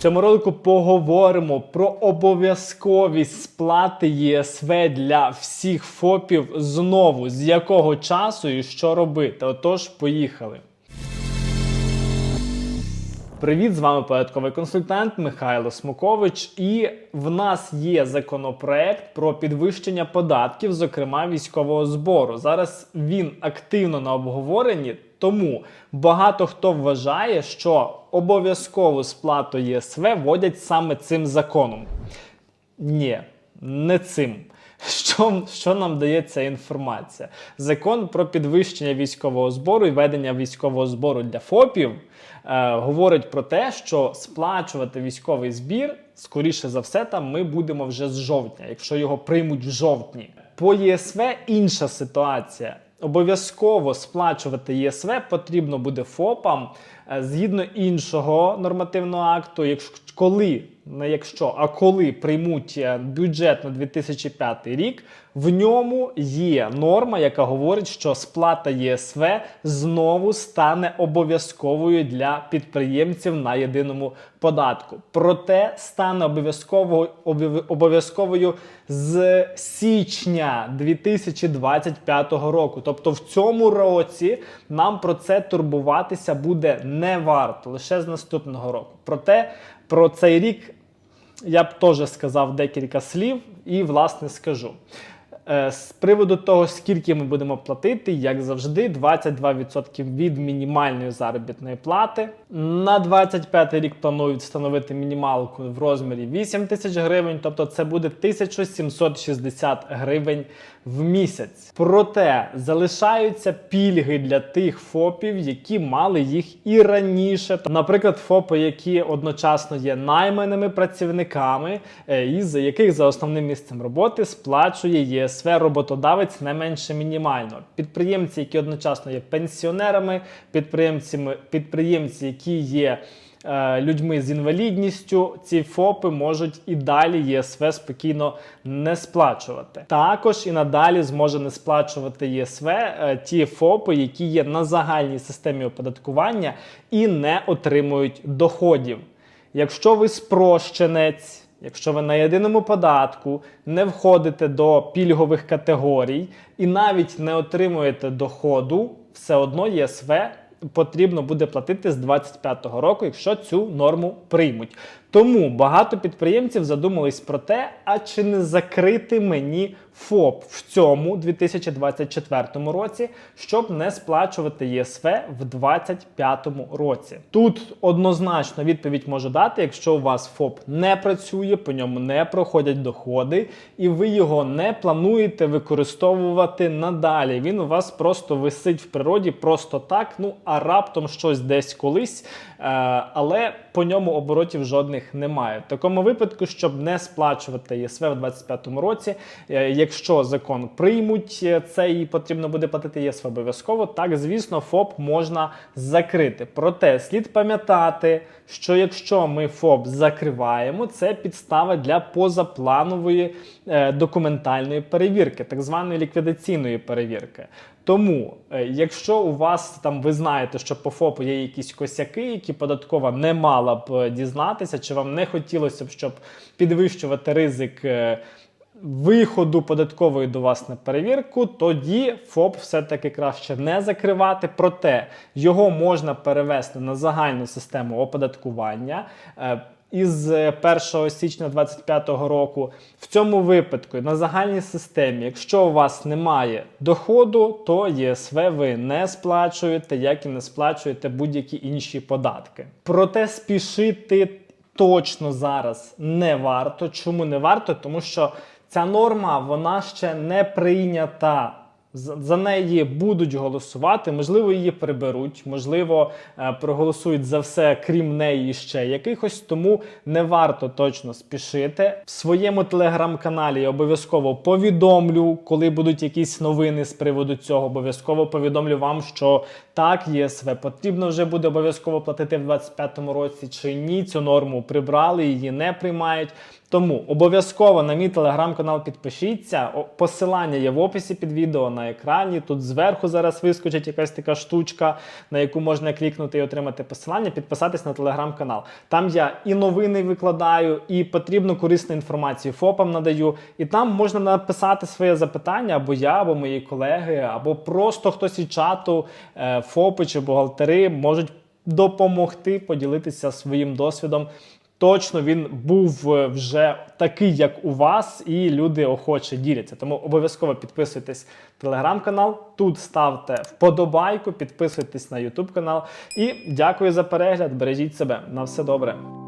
цьому ролику поговоримо про обов'язковість сплати ЄСВ для всіх ФОПів знову, з якого часу і що робити. Отож, поїхали. Привіт, з вами податковий консультант Михайло Смукович. І в нас є законопроект про підвищення податків, зокрема військового збору. Зараз він активно на обговоренні, тому багато хто вважає, що обов'язкову сплату ЄСВ вводять саме цим законом. Ні, не цим. Що, що нам дає ця інформація? Закон про підвищення військового збору і ведення військового збору для ФОПів е, говорить про те, що сплачувати військовий збір, скоріше за все, там ми будемо вже з жовтня, якщо його приймуть в жовтні. По ЄСВ інша ситуація. Обов'язково сплачувати ЄСВ потрібно буде ФОПам згідно іншого нормативного акту, якщо коли не якщо, а коли приймуть е, бюджет на 2005 рік, в ньому є норма, яка говорить, що сплата ЄСВ знову стане обов'язковою для підприємців на єдиному податку. Проте стане обов'язково обов- обов'язковою з січня 2025 року. Тобто в цьому році нам про це турбуватися буде не варто лише з наступного року. Проте про цей рік я б теж сказав декілька слів і, власне, скажу. Е, З приводу того, скільки ми будемо платити, як завжди, 22% від мінімальної заробітної плати. На 25 рік планують встановити мінімалку в розмірі 8 тисяч гривень, тобто це буде 1760 гривень в місяць. Проте залишаються пільги для тих ФОПів, які мали їх і раніше. Наприклад, ФОПи, які одночасно є найманими працівниками, е, і за яких за основним місцем роботи сплачує ЄСВ роботодавець не менше мінімально. Підприємці, які одночасно є пенсіонерами, підприємцями, підприємці, які є е, людьми з інвалідністю, ці ФОПи можуть і далі ЄСВ спокійно не сплачувати. Також і надалі зможе не сплачувати ЄСВ е, ті ФОПи, які є на загальній системі оподаткування і не отримують доходів. Якщо ви спрощенець, якщо ви на єдиному податку не входите до пільгових категорій і навіть не отримуєте доходу, все одно ЄСВ потрібно буде платити з 25-го року, якщо цю норму приймуть. Тому багато підприємців задумались про те, а чи не закрити мені ФОП в цьому 2024 році, щоб не сплачувати ЄСВ в 2025 році. Тут однозначно відповідь можу дати, якщо у вас ФОП не працює, по ньому не проходять доходи, і ви його не плануєте використовувати надалі. Він у вас просто висить в природі, просто так. Ну а раптом щось десь колись, е, але по ньому оборотів жодних немає. В такому випадку, щоб не сплачувати ЄСВ в 2025 році, е, якщо закон приймуть е, це і потрібно буде платити ЄСВ обов'язково, так звісно, ФОП можна закрити. Проте слід пам'ятати, що якщо ми ФОП закриваємо, це підстава для позапланової е, документальної перевірки, так званої ліквідаційної перевірки. Тому, е, якщо у вас там ви знаєте, що по ФОПу є якісь косяки, які податкова не мала б е, дізнатися, чи вам не хотілося б, щоб підвищувати ризик. е, Виходу податкової до вас на перевірку, тоді ФОП все-таки краще не закривати. Проте його можна перевести на загальну систему оподаткування. Е, Із е, 1 січня 2025 року в цьому випадку на загальній системі, якщо у вас немає доходу, то ЄСВ ви не сплачуєте, як і не сплачуєте будь-які інші податки. Проте спішити точно зараз не варто. Чому не варто? Тому що ця норма вона ще не прийнята. За неї будуть голосувати, можливо, її приберуть, можливо, е, проголосують за все, крім неї ще якихось. Тому не варто точно спішити. В своєму телеграм-каналі я обов'язково повідомлю, коли будуть якісь новини з приводу цього. Обов'язково повідомлю вам, що так, ЄСВ потрібно вже буде обов'язково платити в 2025 році, чи ні. Цю норму прибрали, її не приймають. Тому обов'язково на мій телеграм-канал підпишіться. Посилання є в описі під відео на екрані. Тут зверху зараз вискочить якась така штучка, на яку можна клікнути і отримати посилання, підписатись на телеграм-канал. Там я і новини викладаю, і потрібну корисну інформацію ФОПам надаю. І там можна написати своє запитання, або я, або мої колеги, або просто хтось із чату, е, ФОПи чи бухгалтери можуть допомогти поділитися своїм досвідом. Точно він був е, вже такий, як у вас, і люди охоче діляться. Тому обов'язково підписуйтесь на телеграм-канал. Тут ставте вподобайку, підписуйтесь на Ютуб канал. І дякую за перегляд. Бережіть себе. На все добре.